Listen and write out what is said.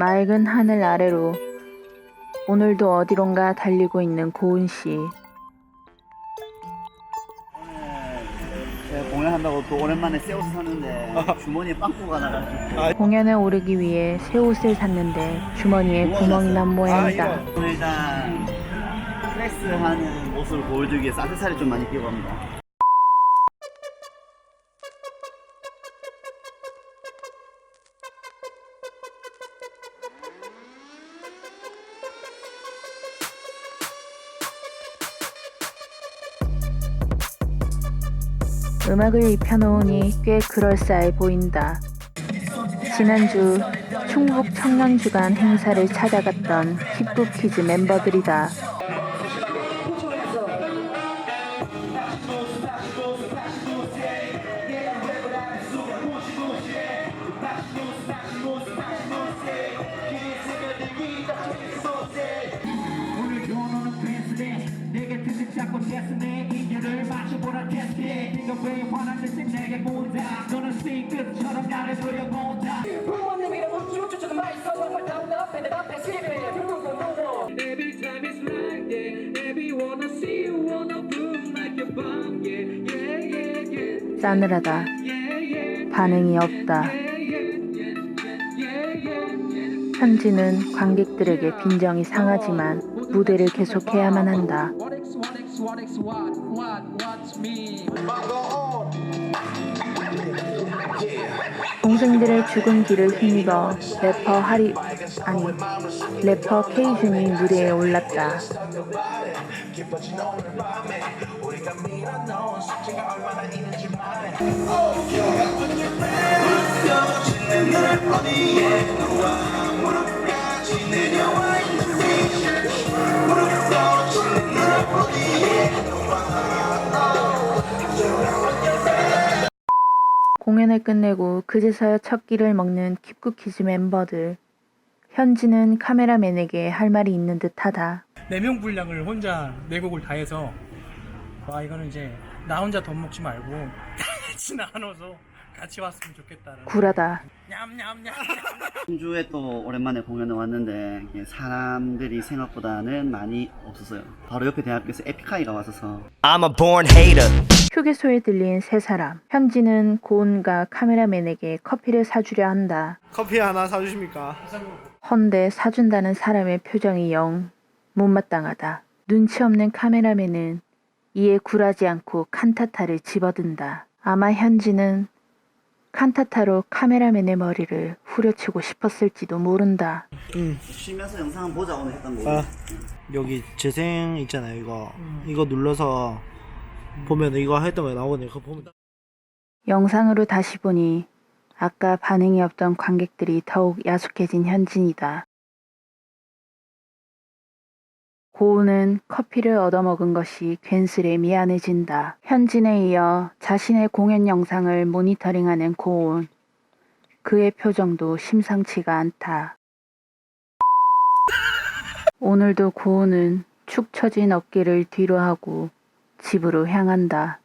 맑은 하늘 아래로 오늘도 어디론가 달리고 있는 고은 씨. 제가 공연한다고 또 오랜만에 새 옷을 샀는데 주머니에 빵꾸가 나가지고. 공연에 오르기 위해 새 옷을 샀는데 주머니에 구멍이 난 모양이다. 오늘 일단 플렉스하는 모습을 보여주기 위해서 액세서리 좀 많이 끼고 갑니다 음악을 입혀놓으니 꽤 그럴싸해 보인다. 지난주 충북 청년주간 행사를 찾아갔던 힙북키즈 멤버들이다. 내게 묻다 너는 C급처럼 나를 돌려본다 부모님이랑 웃기고 쫓아도 맛있어 정말 답답해 내 앞에 시비해 누구고 누구 Every time it's like that Everyone I see you wanna boom like a bomb Yeah, yeah, yeah, yeah 싸늘하다. 반응이 없다. 현지는 관객들에게 빈정이 상하지만 무대를 계속해야만 한다. What what, what, what's me 동생들의 죽은 뒤를 힘입어 래퍼 하리 아니 래퍼 케이준이 무대에 올랐다. 공연을 끝내고 그제서야 첫 끼를 먹는 킵쿠키즈 멤버들. 현지는 카메라맨에게 할 말이 있는 듯하다. 네명 분량을 혼자 네 곡을 다 해서 와 이거는 이제 나 혼자 돈 먹지 말고 같이 나눠서 같이 왔으면 좋겠다는 굴하다. 냠냠냠 청주에 또 오랜만에 공연을 왔는데 이게 사람들이 생각보다는 많이 없었어요 바로 옆에 대학교에서 에픽하이가 왔어서 I'm a born hater. 휴게소에 들린 세 사람. 현지는 고은과 카메라맨에게 커피를 사주려 한다. 커피 하나 사주십니까? 헌데 사준다는 사람의 표정이 영 못마땅하다. 눈치 없는 카메라맨은 이에 굴하지 않고 칸타타를 집어든다. 아마 현지는 칸타타로 카메라맨의 머리를 후려치고 싶었을지도 모른다. 쉬면서 영상 보자 오늘 했던 거. 아, 여기 재생 있잖아요 이거. 이거 눌러서 보면 이거 했던 거 나오거든요. 그거 보면 영상으로 다시 보니 아까 반응이 없던 관객들이 더욱 야속해진 현진이다. 고우는 커피를 얻어먹은 것이 괜스레 미안해진다. 현진에 이어 자신의 공연 영상을 모니터링하는 고운. 그의 표정도 심상치가 않다. 오늘도 고우는 축 처진 어깨를 뒤로 하고 집으로 향한다.